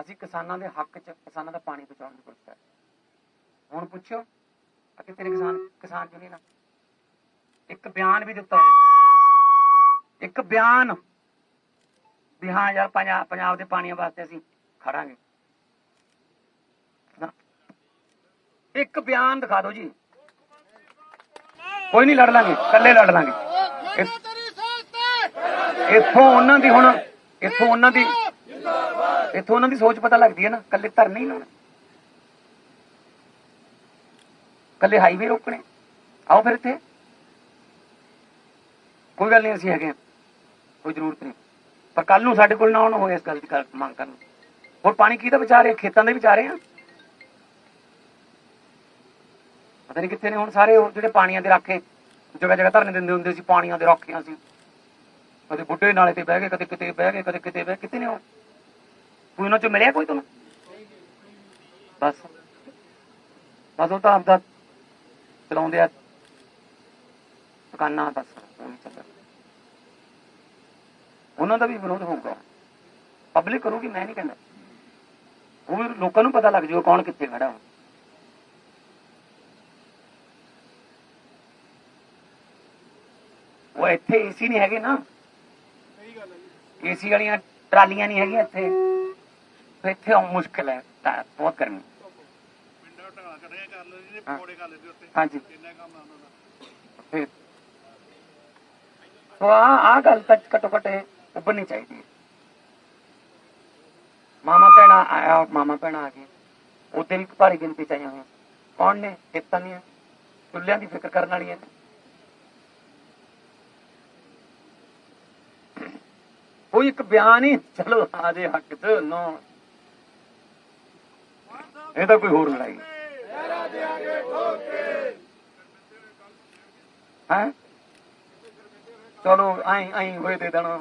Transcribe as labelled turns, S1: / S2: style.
S1: ਅਸੀਂ ਕਿਸਾਨਾਂ ਦੇ ਹੱਕ 'ਚ ਕਿਸਾਨਾਂ ਦਾ ਪਾਣੀ ਬਚਾਉਣ ਦੀ ਕੋਸ਼ਿਸ਼ ਕਰ ਰਹੇ ਹਾਂ। ਹੁਣ ਪੁੱਛਿਓ ਆ ਕਿ ਤੇਰੇ ਕਿਸਾਨ ਕਿਸਾਨ ਯੂਨੀਅਨ ਇੱਕ ਬਿਆਨ ਵੀ ਦਿੱਤਾ ਹੋਵੇ ਇੱਕ ਬਿਆਨ। ਵੀ ਹਾਂ ਯਾਰ ਪੰਜਾਬ ਪੰਜਾਬ ਦੇ ਪਾਣੀਆਂ ਵਾਸਤੇ ਅਸੀਂ ਖੜਾਂਗੇ। ਨਾ। ਇੱਕ ਬਿਆਨ ਦਿਖਾ ਦਿਓ ਜੀ। ਕੋਈ ਨਹੀਂ ਲੜ ਲਾਂਗੇ। ਇਕੱਲੇ ਲੜ ਲਾਂਗੇ। ਇੱਥੋਂ ਉਹਨਾਂ ਦੀ ਹੁਣ ਇੱਥੋਂ ਉਹਨਾਂ ਦੀ ਇੱਥੋਂ ਉਹਨਾਂ ਦੀ ਸੋਚ ਪਤਾ ਲੱਗਦੀ ਹੈ ਨਾ, ਇਕੱਲੇ ਧਰਨੇ ਹੀ ਲਾਉਣੇ। ਇਕੱਲੇ ਹਾਈਵੇ ਰੋਕਣੇ। ਆਓ ਫਿਰ ਇੱਥੇ। ਕੋਈ ਗੱਲ ਨਹੀਂ, ਅਸੀਂ ਹੈਗੇ ਹਾਂ। ਕੋਈ ਜ਼ਰੂਰਤ ਨਹੀਂ। ਪਰ ਕੱਲ ਨੂੰ ਸਾਡੇ ਕੋਲ ਨਾ ਆਉਣ ਹੋਏ ਇਸ ਗੱਲ ਦੀ ਮੰਗ ਕਰਨ। ਹੋਰ ਪਾਣੀ ਕਿਹਦਾ ਵਿਚਾਰ ਹੈ ਖੇਤਾਂ ਦੇ ਵਿਚਾਰੇ ਆ ਪਤਾ ਨਹੀਂ ਕਿੱਥੇ ਨੇ ਹੁਣ ਸਾਰੇ ਹੋਰ ਜਿਹੜੇ ਪਾਣੀਆਂ ਦੇ ਰਾਖੇ, ਜਗ੍ਹਾ ਜਗ੍ਹਾ ਧਰਨੇ ਦਿੰਦੇ ਹੁੰਦੇ ਸੀ, ਪਾਣੀਆਂ ਦੇ ਰਾਖੀਆਂ ਸੀ। ਕਦੇ ਬੁੱਢੇ ਨਾਲੇ ਤੇ ਬਹਿ ਗਏ, ਕਦੇ ਕਿਤੇ ਬਹਿ ਗਏ, ਕਦੇ ਕਿਤੇ ਬਹਿ ਕਿਤੇ ਨੇ ਉਹ? ਕੋਈ ਉਹਨਾਂ ਚੋਂ ਮਿਲਿਆ ਕੋਈ ਤੁਹਾਨੂੰ? ਬਸ। ਬਸ ਉਹ ਤਾਂ ਆਪਦਾ ਚਲਾਉਂਦੇ ਆ। ਦੁਕਾਨਾਂ, ਬਸ। ਉਹ ਉਹਨਾਂ ਦਾ ਵੀ ਵਿਰੋਧ ਹੋਊਗਾ। ਪਬਲਿਕ ਕਰੂਗੀ, ਮੈਂ ਨਹੀਂ ਕਹਿੰਦਾ। ਉਹ ਲੋਕਾਂ ਨੂੰ ਪਤਾ ਲੱਗ ਜਾਊਗਾ ਕੌਣ ਕਿੱਥੇ ਖੜਾ ਹੋ ਉਹ ਇੱਥੇ ਏਸੀ ਨਹੀਂ ਹੈਗੇ ਨਾ। ਏਸੀ ਵਾਲੀਆਂ ਟਰਾਲੀਆਂ ਨਹੀਂ ਹੈਗੀਆਂ ਇੱਥੇ। ਤੇ ਇੱਥੇ ਆਉਂ ਮੁਸ਼ਕਲ ਹੈ, ਤਾਂ ਬਹੁਤ ਗਰਮੀ।
S2: ਪਿੰਡਾਂ ਢਾਲਾ ਕੱਢਿਆ ਕਰ ਲਓ ਜੀ ਪਕੌੜੇ ਕਰ ਲੈਂਦੇ ਉੱਤੇ
S1: ਹਾਂਜੀ।
S2: ਕਿੰਨਾ ਕੰਮ ਆ ਉਹਨਾਂ ਦਾ
S1: ਫਿਰ ਸੋ ਆ ਆ ਗੱਲ ਤੱਕ ਘੱਟੋ ਘੱਟ ਉੱਭਰਨੀ ਚਾਹੀਦੀ ਹੈ। ਮਾਮਾ ਭੈਣਾ ਆਇਆ ਮਾਮਾ ਭੈਣਾ ਆ ਗਏ। ਉਹਦੇ ਵੀ ਭਾਰੀ ਗਿਣਤੀ ਚ ਆਈਆਂ ਹੋਈਆਂ। ਕੌਣ ਨੇ? ਖੇਤਾਂ ਦੀਆਂ ਚੁੱਲਿਆਂ ਦੀ ਫਿਕਰ ਕਰਨ ਵਾਲੀਆਂ ਨੇ। ਕੋਈ ਇੱਕ ਬਿਆਨ ਹੀ, ਚਲੋ ਆਦੇ ਹੱਕ ਚ ਨੋ ਇਹ ਤਾਂ ਕੋਈ ਹੋਰ ਲੜਾਈ। ਹੈ? ਚਲੋ ਆਈ ਆਈ ਹੋਏ ਦੇ ਦੇਣਾ।